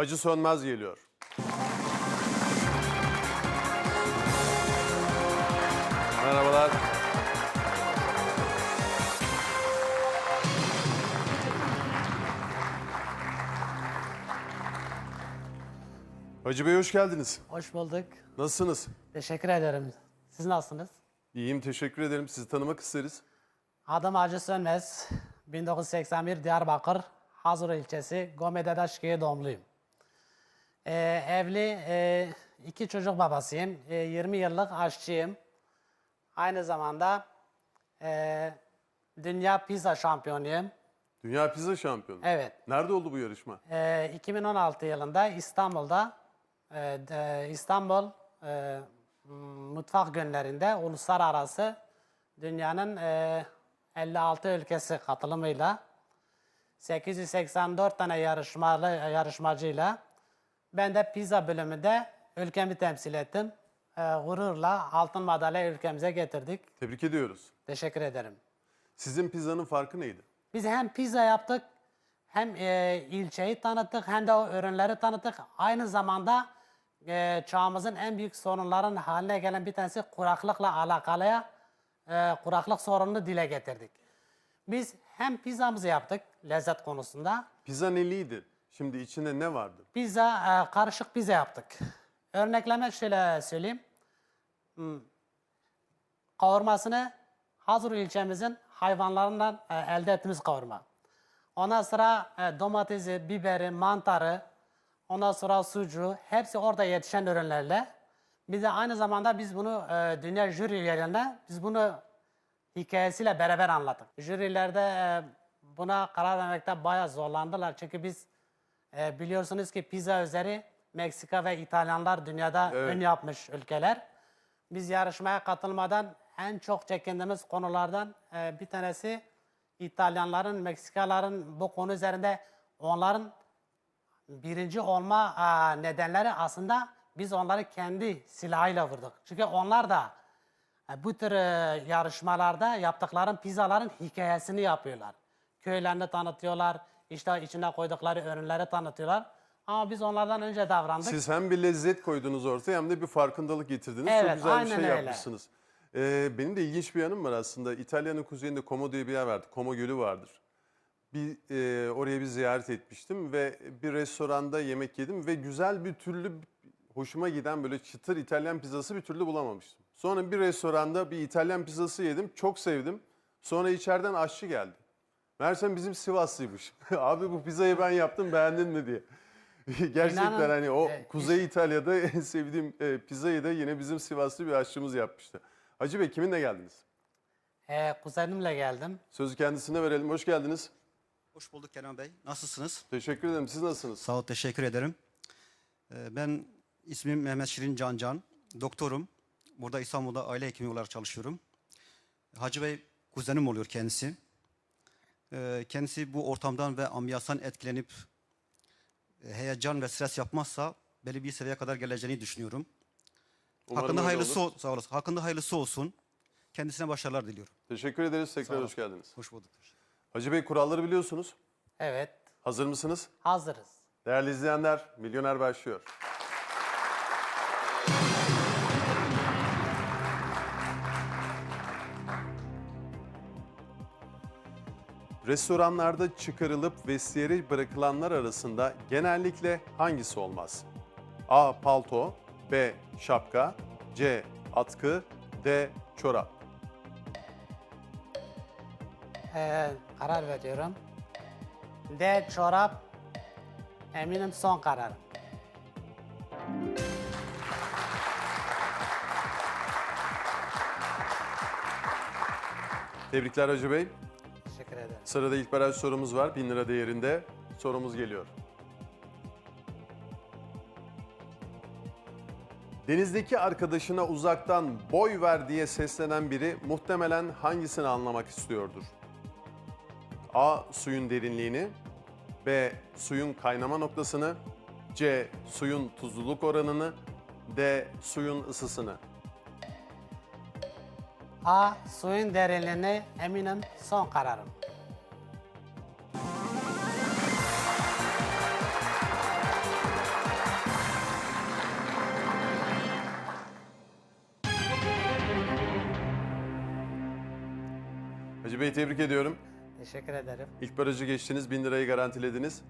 Hacı Sönmez geliyor. Merhabalar. Hacı Bey hoş geldiniz. Hoş bulduk. Nasılsınız? Teşekkür ederim. Siz nasılsınız? İyiyim, teşekkür ederim. Sizi tanımak isteriz. Adım Hacı Sönmez. 1981 Diyarbakır Hazır ilçesi Gomededaşki'ye doğumluyum. Ee, evli e, iki çocuk babasıyım. Ee, 20 yıllık aşçıyım. Aynı zamanda e, dünya pizza şampiyonuyum. Dünya Pizza Şampiyonu. Evet. Nerede oldu bu yarışma? Ee, 2016 yılında İstanbul'da e, de- İstanbul e, Mutfak Günlerinde uluslararası dünyanın e, 56 ülkesi katılımıyla 884 tane yarışmalı yarışmacıyla ben de pizza bölümünde ülkemi temsil ettim. E, gururla altın madalya ülkemize getirdik. Tebrik ediyoruz. Teşekkür ederim. Sizin pizzanın farkı neydi? Biz hem pizza yaptık, hem e, ilçeyi tanıttık, hem de o ürünleri tanıttık. Aynı zamanda e, çağımızın en büyük sorunların haline gelen bir tanesi kuraklıkla alakalı e, kuraklık sorununu dile getirdik. Biz hem pizzamızı yaptık lezzet konusunda, Pizza neliydi? Şimdi içinde ne vardı? pizza e, karışık pizza yaptık. Örnekleme şöyle söyleyeyim. Hmm. Kavurmasını Hazır ilçemizin hayvanlarından e, elde ettiğimiz kavurma. Ondan sonra e, domatesi, biberi, mantarı, ondan sonra sucuğu hepsi orada yetişen ürünlerle. Bir de aynı zamanda biz bunu e, dünya jüri üyelerine biz bunu hikayesiyle beraber anlattık. Jürilerde e, buna karar vermekte bayağı zorlandılar. Çünkü biz e, biliyorsunuz ki pizza üzeri Meksika ve İtalyanlar dünyada Evet. ün yapmış ülkeler. Biz yarışmaya katılmadan en çok çekindiğimiz konulardan e, bir tanesi İtalyanların, Meksikaların bu konu üzerinde onların birinci olma aa, nedenleri aslında biz onları kendi silahıyla vurduk. Çünkü onlar da e, bu tür e, yarışmalarda yaptıkların pizzaların hikayesini yapıyorlar. Köylerini tanıtıyorlar, işte içine koydukları ürünleri tanıtıyorlar. Ama biz onlardan önce davrandık. Siz hem bir lezzet koydunuz ortaya hem de bir farkındalık getirdiniz. Çok Evet, güzel bir şey öyle. yapmışsınız. Ee, benim de ilginç bir yanım var aslında. İtalya'nın kuzeyinde Como diye bir yer vardı. Como Gölü vardır. Bir e, oraya bir ziyaret etmiştim ve bir restoranda yemek yedim ve güzel bir türlü hoşuma giden böyle çıtır İtalyan pizzası bir türlü bulamamıştım. Sonra bir restoranda bir İtalyan pizzası yedim. Çok sevdim. Sonra içeriden aşçı geldi. Meğersem bizim Sivaslıymış. Abi bu pizzayı ben yaptım beğendin mi diye. Gerçekten İnanın, hani o e, Kuzey İtalya'da en sevdiğim e, pizzayı da yine bizim Sivaslı bir aşçımız yapmıştı. Hacı Bey kiminle geldiniz? E, kuzenimle geldim. Sözü kendisine verelim. Hoş geldiniz. Hoş bulduk Kenan Bey. Nasılsınız? Teşekkür ederim. Siz nasılsınız? Sağ ol, teşekkür ederim. Ee, Ben ismim Mehmet Şirin Cancan. Doktorum. Burada İstanbul'da aile hekimi olarak çalışıyorum. Hacı Bey kuzenim oluyor kendisi. Ee, Kendisi bu ortamdan ve ambiyanstan etkilenip e, heyecan ve stres yapmazsa belli bir seviyeye kadar geleceğini düşünüyorum. Umarım Hakkında öyle hayırlısı olur. ol, sağ olasın. Hakkında hayırlısı olsun. Kendisine başarılar diliyorum. Teşekkür ederiz. Tekrar hoş geldiniz. Hoş bulduk. Hacı Bey kuralları biliyorsunuz. Evet, Hazır mısınız? hazırız. Değerli izleyenler, Milyoner başlıyor. Restoranlarda çıkarılıp vestiyere bırakılanlar arasında genellikle hangisi olmaz? A. Palto B. Şapka C. Atkı D. Çorap E, karar veriyorum. D çorap, eminim son karar. Tebrikler Hacı Bey. Sırada ilk baraj sorumuz var. 1000 lira değerinde. Sorumuz geliyor. Denizdeki arkadaşına uzaktan boy ver diye seslenen biri muhtemelen hangisini anlamak istiyordur? A. Suyun derinliğini B. Suyun kaynama noktasını C. Suyun tuzluluk oranını D. Suyun ısısını A. Suyun derinliğini eminim son kararım. Hacı Bey tebrik ediyorum. Teşekkür ederim. İlk barajı geçtiniz, 1000 lirayı garantilediniz.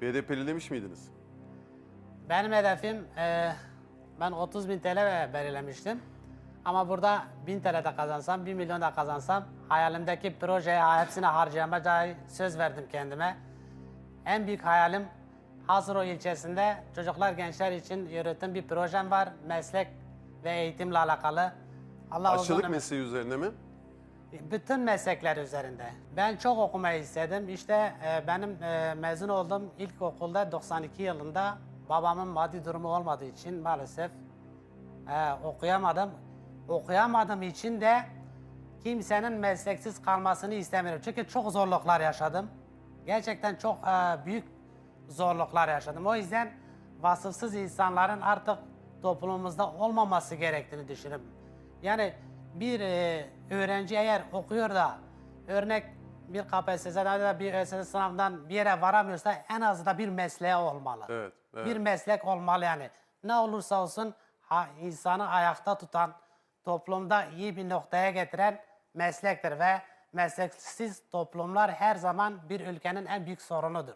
Hedef belirlemiş miydiniz? Benim hedefim e, ben 30 bin TL belirlemiştim. Ama burada 1000 TL de kazansam, 1 milyon da kazansam hayalimdeki projeye hepsine harcayamayacağı söz verdim kendime. En büyük hayalim Hazro ilçesinde çocuklar gençler için yürüttüğüm bir projem var. Meslek ve eğitimle alakalı. Allah Aşçılık mesleği üzerine mi? Bütün meslekler üzerinde. Ben çok okumayı istedim. İşte e, benim e, mezun olduğum ilkokulda 92 yılında babamın maddi durumu olmadığı için maalesef e, okuyamadım. Okuyamadığım için de kimsenin mesleksiz kalmasını istemiyorum. Çünkü çok zorluklar yaşadım. Gerçekten çok e, büyük zorluklar yaşadım. O yüzden vasıfsız insanların artık toplumumuzda olmaması gerektiğini düşünüyorum. Yani bir e, öğrenci eğer okuyor da örnek bir KPSS'den ya da bir ÖSS sınavından bir yere varamıyorsa en azından bir mesleği olmalı. Evet, evet. Bir meslek olmalı yani. Ne olursa olsun ha, insanı ayakta tutan, toplumda iyi bir noktaya getiren meslektir ve mesleksiz toplumlar her zaman bir ülkenin en büyük sorunudur.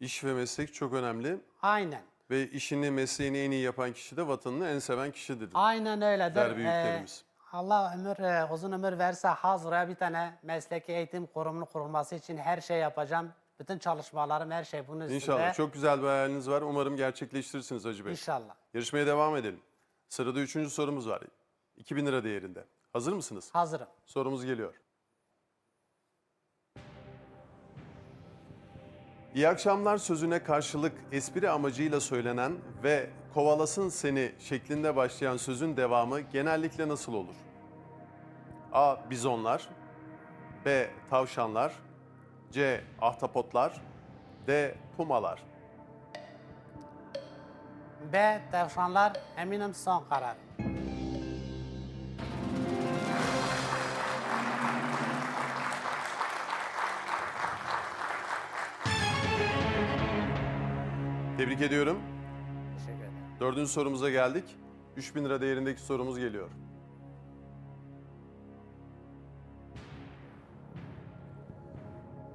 İş ve meslek çok önemli. Aynen. Ve işini, mesleğini en iyi yapan kişi de vatanını en seven kişidir. Aynen öyledir. Der büyüklerimiz. Ee, Allah ömür e, uzun ömür verse Hazır'a bir tane mesleki eğitim kurumunun kurulması için her şey yapacağım. Bütün çalışmalarım her şey bunun üstünde. İnşallah. Çok güzel bir hayaliniz var. Umarım gerçekleştirirsiniz Hacı Bey. İnşallah. Yarışmaya devam edelim. Sırada üçüncü sorumuz var. 2000 lira değerinde. Hazır mısınız? Hazırım. Sorumuz geliyor. İyi akşamlar sözüne karşılık espri amacıyla söylenen ve kovalasın seni şeklinde başlayan sözün devamı genellikle nasıl olur? A. Bizonlar B. Tavşanlar C. Ahtapotlar D. Pumalar B. Tavşanlar eminim son karar. Tebrik ediyorum. Teşekkür ederim. Dördüncü sorumuza geldik. 3000 lira değerindeki sorumuz geliyor.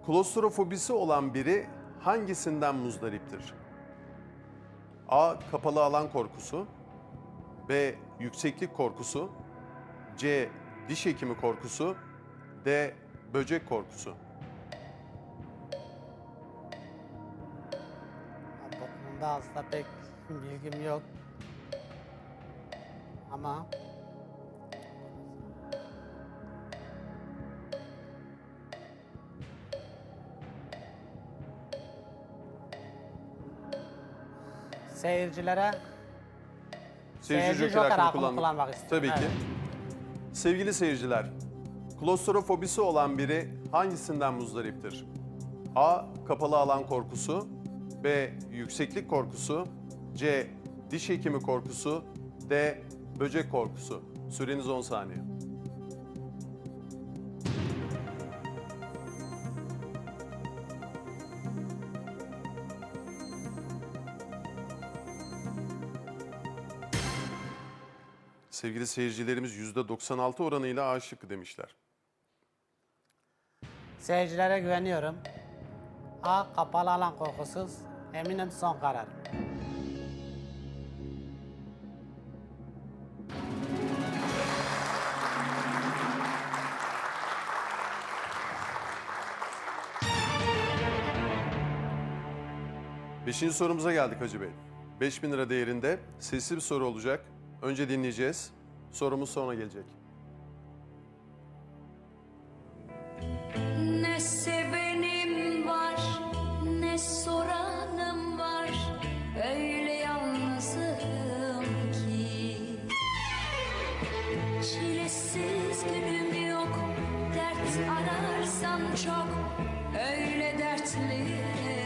Klostrofobisi olan biri hangisinden muzdariptir? A. Kapalı alan korkusu B. Yükseklik korkusu C. Diş hekimi korkusu D. Böcek korkusu konuda aslında pek bilgim yok. Ama seyircilere Seyirci joker joker hakkını kullanmak- kullanmak istiyorum. Tabii ki. Sevgili seyirciler, klostrofobisi olan biri hangisinden muzdariptir? A. Kapalı alan korkusu B. Yükseklik korkusu C. Diş hekimi korkusu D. Böcek korkusu Süreniz 10 saniye. Sevgili seyircilerimiz %96 oranıyla A şıkkı demişler. Seyircilere güveniyorum. A. Kapalı alan korkusuz. Eminim son karar. Beşinci sorumuza geldik Hacı Bey. 5000 lira değerinde sesli bir soru olacak. Önce dinleyeceğiz. Sorumuz sonra gelecek. Çilesiz günüm yok, dert ararsan çok. Öyle dertliyim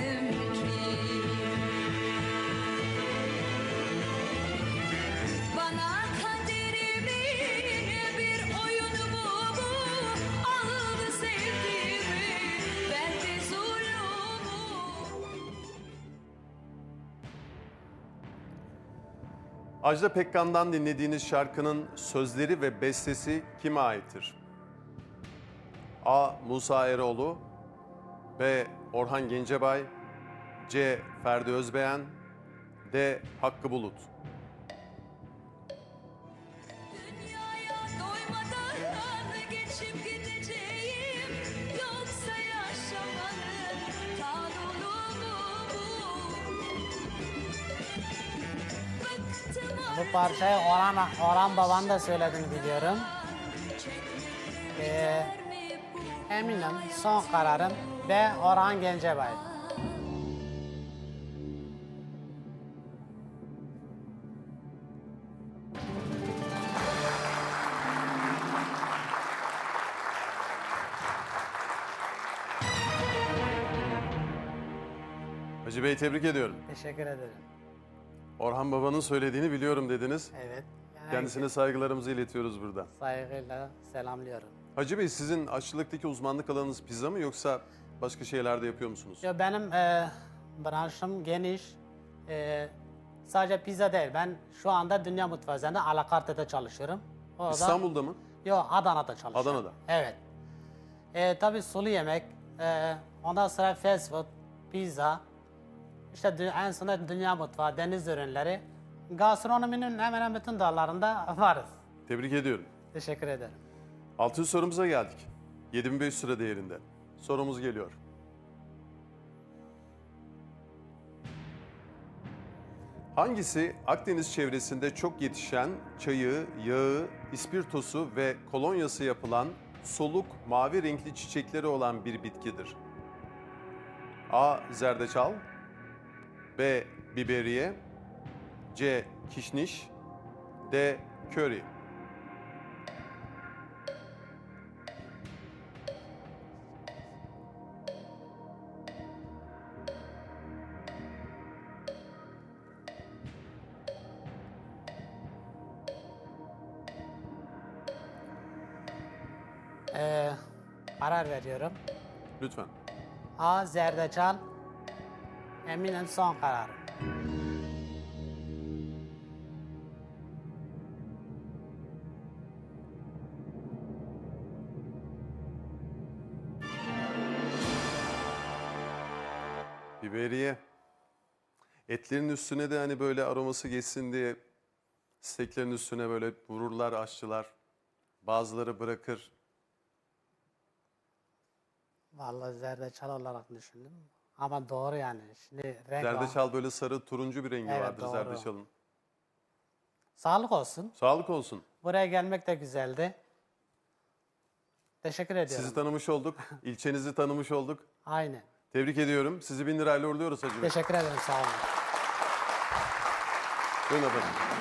Ajda Pekkan'dan dinlediğiniz şarkının sözleri ve bestesi kime aittir? A. Musa Eroğlu B. Orhan Gencebay C. Ferdi Özbeğen D. Hakkı Bulut Bu parçayı Orhan, Orhan Baban da söylediğini biliyorum. Ee, eminim son kararım B. Orhan Gencebay. Hacı Bey tebrik ediyorum. Teşekkür ederim. Orhan Baba'nın söylediğini biliyorum dediniz. Evet. Yani Kendisine saygılarımızı iletiyoruz buradan. saygıyla selamlıyorum. Hacı Bey sizin aşçılıktaki uzmanlık alanınız pizza mı yoksa başka şeyler de yapıyor musunuz? Ya benim e, branşım geniş. E, sadece pizza değil. Ben şu anda dünya mutfağı üzerinde alakartede çalışıyorum. Orada, İstanbul'da mı? Yok Adana'da çalışıyorum. Adana'da. Evet. E, tabii sulu yemek. E, ondan sonra fast food, pizza. İşte dü- en sonunda dünya mutfağı, deniz ürünleri. Gastronominin hemen hemen bütün dallarında varız. Tebrik ediyorum. Teşekkür ederim. Altıncı sorumuza geldik. 7500 lira değerinde. Sorumuz geliyor. Hangisi Akdeniz çevresinde çok yetişen çayı, yağı, ispirtosu ve kolonyası yapılan soluk mavi renkli çiçekleri olan bir bitkidir? A. Zerdeçal B. Biberiye C. Kişniş D. Köri E, karar veriyorum. Lütfen. A. Zerdeçal. Eminim son kararım. Biberiye. Etlerin üstüne de hani böyle aroması geçsin diye steaklerin üstüne böyle vururlar aşçılar. Bazıları bırakır. Vallahi zerdeçal olarak düşündüm. Ama doğru yani. Şimdi renk Zerdeçal böyle sarı turuncu bir rengi Evet, vardır doğru. zerdeçalın. Sağlık olsun. Sağlık olsun. Buraya gelmek de güzeldi. Teşekkür ediyorum. Sizi tanımış olduk. ilçenizi tanımış olduk. Aynen. Tebrik ediyorum. Sizi bin lirayla uğurluyoruz Hacı Bey. Teşekkür ederim. Sağ olun. Buyurun efendim.